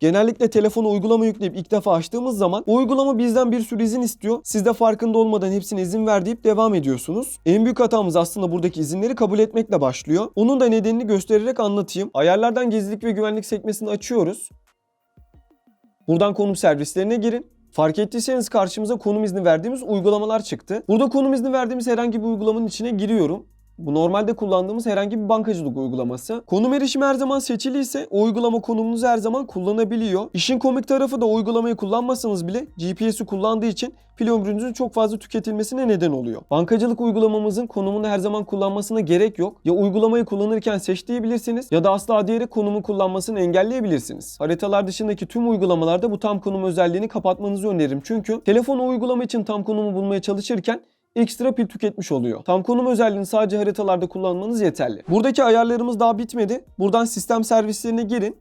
Genellikle telefonu uygulama yükleyip ilk defa açtığımız zaman uygulama bizden bir sürü izin istiyor. Siz de farkında olmadan hepsine izin ver deyip devam ediyorsunuz. En büyük hatamız aslında buradaki izinleri kabul etmekle başlıyor. Onun da nedenini göstererek anlatayım. Ayarlardan gizlilik ve güvenlik sekmesini açıyoruz. Buradan konum servislerine girin. Fark ettiyseniz karşımıza konum izni verdiğimiz uygulamalar çıktı. Burada konum izni verdiğimiz herhangi bir uygulamanın içine giriyorum. Bu normalde kullandığımız herhangi bir bankacılık uygulaması. Konum erişimi her zaman seçili ise o uygulama konumunuzu her zaman kullanabiliyor. İşin komik tarafı da uygulamayı kullanmasanız bile GPS'i kullandığı için pil ömrünüzün çok fazla tüketilmesine neden oluyor. Bankacılık uygulamamızın konumunu her zaman kullanmasına gerek yok. Ya uygulamayı kullanırken seç diyebilirsiniz ya da asla diyerek konumu kullanmasını engelleyebilirsiniz. Haritalar dışındaki tüm uygulamalarda bu tam konum özelliğini kapatmanızı öneririm. Çünkü telefon o uygulama için tam konumu bulmaya çalışırken ekstra pil tüketmiş oluyor. Tam konum özelliğini sadece haritalarda kullanmanız yeterli. Buradaki ayarlarımız daha bitmedi. Buradan sistem servislerine girin.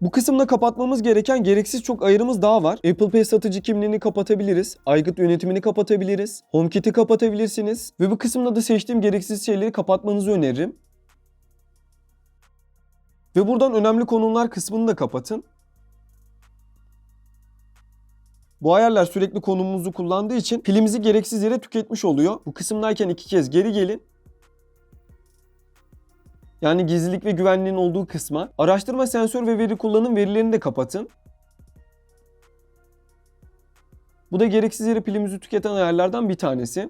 Bu kısımda kapatmamız gereken gereksiz çok ayarımız daha var. Apple Pay satıcı kimliğini kapatabiliriz. Aygıt yönetimini kapatabiliriz. HomeKit'i kapatabilirsiniz. Ve bu kısımda da seçtiğim gereksiz şeyleri kapatmanızı öneririm. Ve buradan önemli konumlar kısmını da kapatın. Bu ayarlar sürekli konumumuzu kullandığı için pilimizi gereksiz yere tüketmiş oluyor. Bu kısımdayken iki kez geri gelin. Yani gizlilik ve güvenliğin olduğu kısma. Araştırma, sensör ve veri kullanım verilerini de kapatın. Bu da gereksiz yere pilimizi tüketen ayarlardan bir tanesi.